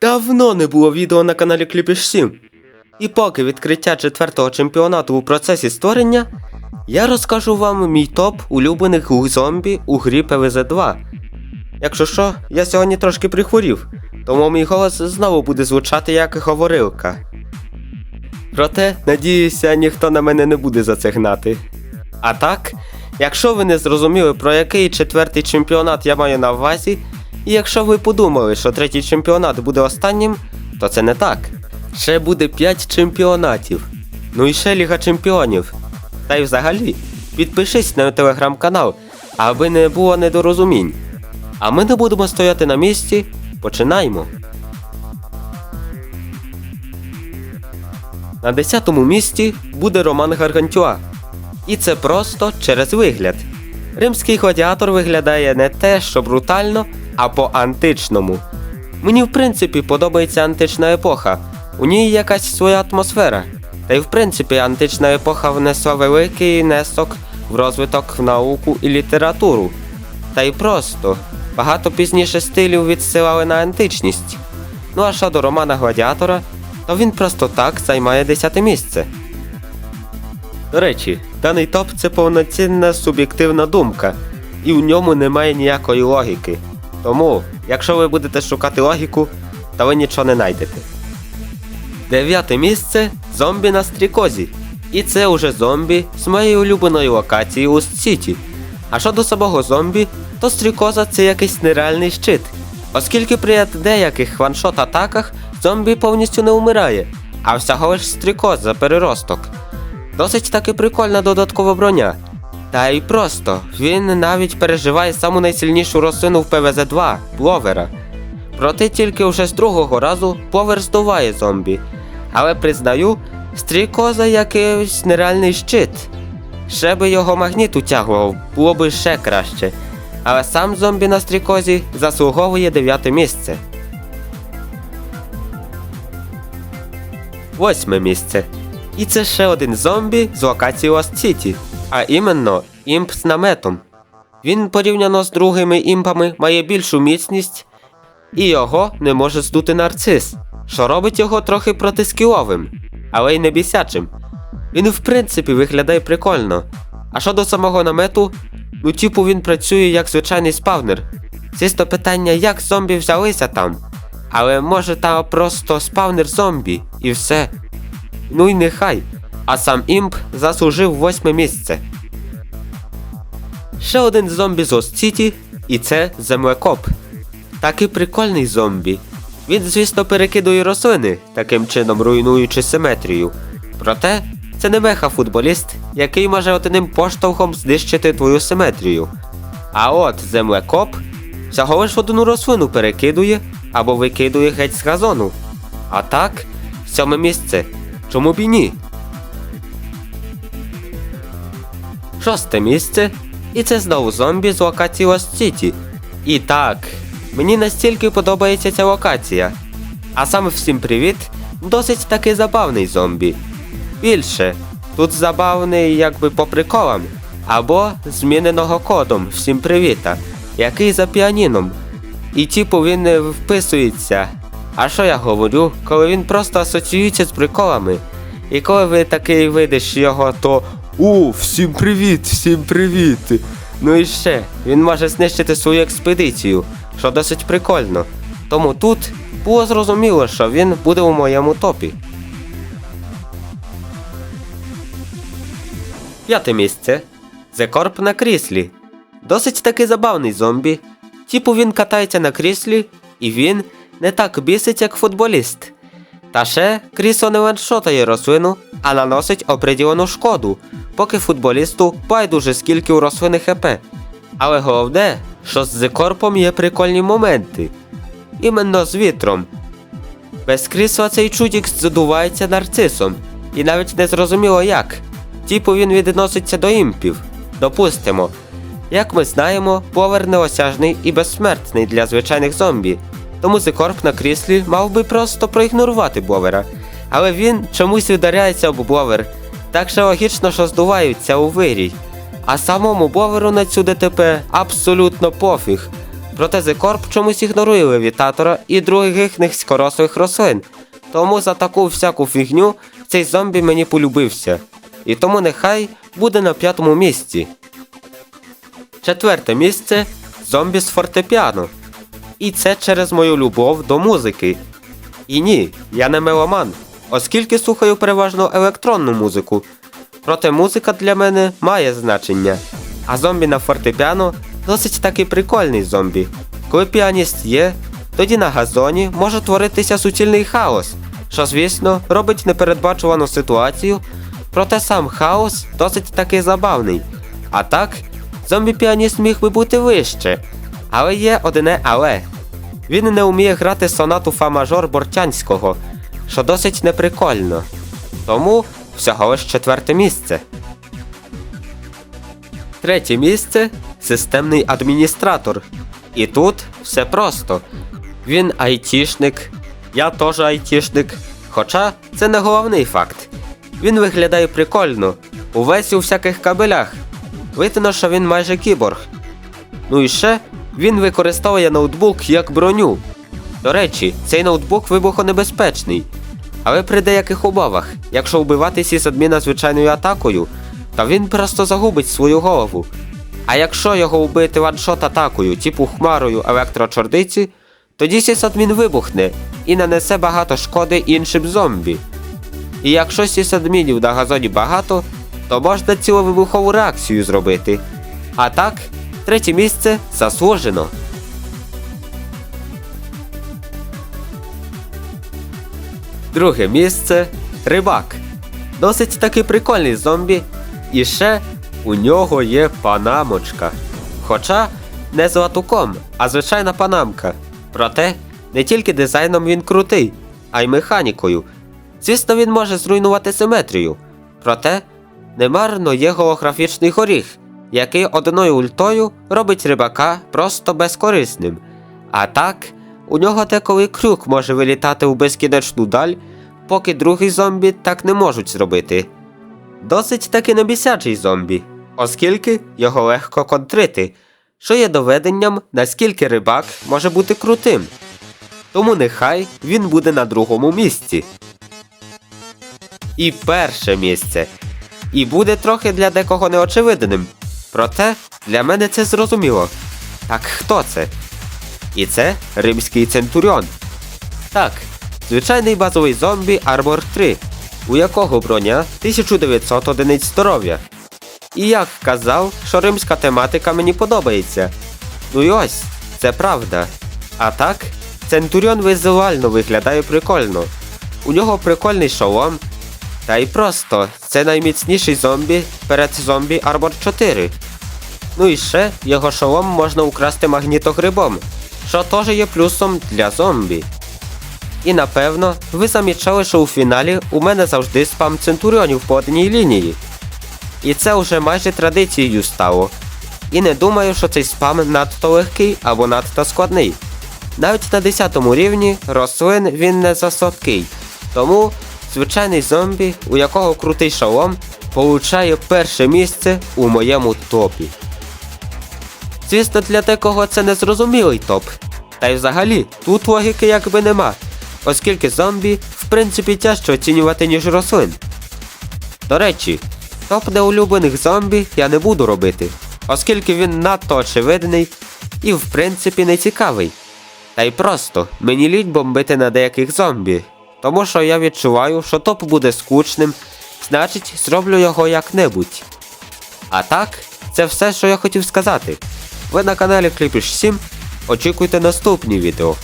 Давно не було відео на каналі Кліпіш 7. І поки відкриття четвертого чемпіонату у процесі створення, я розкажу вам мій топ улюблених зомбі у грі PvZ 2. Якщо що, я сьогодні трошки прихворів, тому мій голос знову буде звучати як говорилка. Проте, надіюся, ніхто на мене не буде за це гнати. А так, якщо ви не зрозуміли, про який четвертий чемпіонат я маю на увазі, і якщо ви подумали, що третій чемпіонат буде останнім, то це не так. Ще буде 5 чемпіонатів. Ну і ще Ліга Чемпіонів. Та й взагалі, підпишись на телеграм-канал, аби не було недорозумінь. А ми не будемо стояти на місці. Починаємо. На 10-му місці буде Роман Гаргантюа. І це просто через вигляд. Римський гладіатор виглядає не те, що брутально, а по-античному. Мені в принципі подобається антична епоха. У ній якась своя атмосфера. Та й в принципі антична епоха внесла великий внесок в розвиток в науку і літературу. Та й просто багато пізніше стилів відсилали на античність. Ну а що до романа Гладіатора, то він просто так займає 10 місце. До речі, даний топ це повноцінна суб'єктивна думка, і в ньому немає ніякої логіки. Тому, якщо ви будете шукати логіку, то ви нічого не знайдете. Дев'яте місце зомбі на стрікозі. І це уже зомбі з моєї улюбленої локації у Сіті. А щодо самого зомбі, то стрікоза це якийсь нереальний щит. Оскільки при деяких ваншот атаках зомбі повністю не вмирає, а всього лиш стрікоза переросток. Досить таки прикольна додаткова броня. Та й просто, він навіть переживає саму найсильнішу рослину в ПВЗ-2 пловера. Проте тільки вже з другого разу пловер здуває зомбі. Але признаю, стрікоза якийсь нереальний щит. Ще би його магніт утягував, було би ще краще. Але сам зомбі на стрікозі заслуговує дев'яте місце. Восьме місце. І це ще один зомбі з локації Lost City, а іменно імп з наметом. Він порівняно з другими імпами має більшу міцність, і його не може здути нарцис, що робить його трохи протискіловим, але й не бісячим. Він в принципі виглядає прикольно. А щодо самого намету, ну типу він працює як звичайний спавнер. Чисто питання, як зомбі взялися там. Але може там просто спавнер зомбі і все. Ну й нехай. А сам імп заслужив восьме місце. Ще один зомбі з Ост-Сіті, і це землекоп. Такий прикольний зомбі. Він, звісно, перекидує рослини, таким чином руйнуючи симетрію. Проте це не меха-футболіст, який може одним поштовхом знищити твою симетрію. А от землекоп всього лиш одну рослину перекидує або викидує геть з газону. А так, сьоме місце. Чому б і ні? Шосте місце. І це знову зомбі з локації Lost City. І так, мені настільки подобається ця локація. А саме всім привіт, досить таки забавний зомбі. Більше, тут забавний якби по приколам, або зміненого кодом всім привіта, який за піаніном. І типу він не вписується. А що я говорю, коли він просто асоціюється з приколами? І коли ви такий видиш його, то у, всім привіт, всім привіт. Ну і ще, він може знищити свою експедицію, що досить прикольно. Тому тут було зрозуміло, що він буде у моєму топі. П'яте місце. Зекорп на кріслі. Досить таки забавний зомбі. Типу він катається на кріслі, і він не так бісить, як футболіст. Та ще крісло не ваншотає рослину, а наносить оприділену шкоду, поки футболісту байдуже скільки у рослини ХП. Але головне, що з зекорпом є прикольні моменти. Іменно з вітром. Без крісла цей чудік задувається нарцисом, і навіть не зрозуміло як. Типу він відноситься до імпів. Допустимо. Як ми знаємо, повер неосяжний і безсмертний для звичайних зомбі. Тому Зекорп на кріслі мав би просто проігнорувати Бовера. Але він чомусь ударяється об Бовер, так що логічно, що здуваються у вирій. А самому Боверу на цю ДТП абсолютно пофіг. Проте Зекорп чомусь ігнорує левітатора і других низькорослих рослин. Тому за таку всяку фігню цей зомбі мені полюбився. І тому нехай буде на п'ятому місці. Четверте місце зомбі з фортепіано. І це через мою любов до музики. І ні, я не меломан, оскільки слухаю переважно електронну музику. Проте музика для мене має значення. А зомбі на фортепіано досить таки прикольний зомбі. Коли піаніст є, тоді на газоні може творитися суцільний хаос, що, звісно, робить непередбачувану ситуацію, проте сам хаос досить таки забавний. А так, зомбі-піаніст міг би бути вище. Але є одне але. Він не вміє грати сонату фа-мажор Бортянського, що досить неприкольно. Тому всього лиш четверте місце. Третє місце системний адміністратор. І тут все просто. Він айтішник, я теж айтішник. Хоча це не головний факт. Він виглядає прикольно, увесь у всяких кабелях. Видно, що він майже кіборг. Ну і ще він використовує ноутбук як броню. До речі, цей ноутбук вибухонебезпечний. Але при деяких умовах, якщо вбивати сісадміна звичайною атакою, то він просто загубить свою голову. А якщо його вбити ваншот атакою, типу хмарою електрочордиці, тоді сісадмін вибухне і нанесе багато шкоди іншим зомбі. І якщо сісадмінів на газоні багато, то можна цілу вибухову реакцію зробити. А так, третє місце заслужено. Друге місце рибак. Досить таки прикольний зомбі. І ще у нього є панамочка. Хоча не з латуком, а звичайна панамка. Проте не тільки дизайном він крутий, а й механікою. Звісно, він може зруйнувати симетрію. Проте немарно є голографічний горіх, який одною ультою робить рибака просто безкорисним. А так, у нього деколи крюк може вилітати у безкінечну даль, поки другий зомбі так не можуть зробити. Досить таки небісячий зомбі, оскільки його легко контрити, що є доведенням, наскільки рибак може бути крутим. Тому нехай він буде на другому місці. І перше місце. І буде трохи для декого неочевидним. Проте для мене це зрозуміло. Так хто це? І це римський центуріон. Так, звичайний базовий зомбі Armor 3, у якого броня 1900 одиниць здоров'я. І як казав, що римська тематика мені подобається. Ну і ось, це правда. А так, Центуріон візуально виглядає прикольно. У нього прикольний шолом. Та й просто це найміцніший зомбі перед зомбі Armor 4. Ну і ще його шолом можна украсти магнітогрибом, що теж є плюсом для зомбі. І напевно, ви замічали, що у фіналі у мене завжди спам центуріонів по одній лінії. І це вже майже традицією стало. І не думаю, що цей спам надто легкий або надто складний. Навіть на 10 рівні рослин він не засадкий. Тому звичайний зомбі, у якого крутий шолом, получає перше місце у моєму топі. Звісно, для декого це незрозумілий топ. Та й взагалі, тут логіки якби нема, оскільки зомбі, в принципі, тяжче оцінювати, ніж рослин. До речі, топ неулюблених зомбі я не буду робити, оскільки він надто очевидний і в принципі не цікавий. Та й просто мені лінь бомбити на деяких зомбі, тому що я відчуваю, що топ буде скучним, значить зроблю його як-небудь. А так, це все, що я хотів сказати. Ви на каналі Кліпіш 7. Очікуйте наступні відео.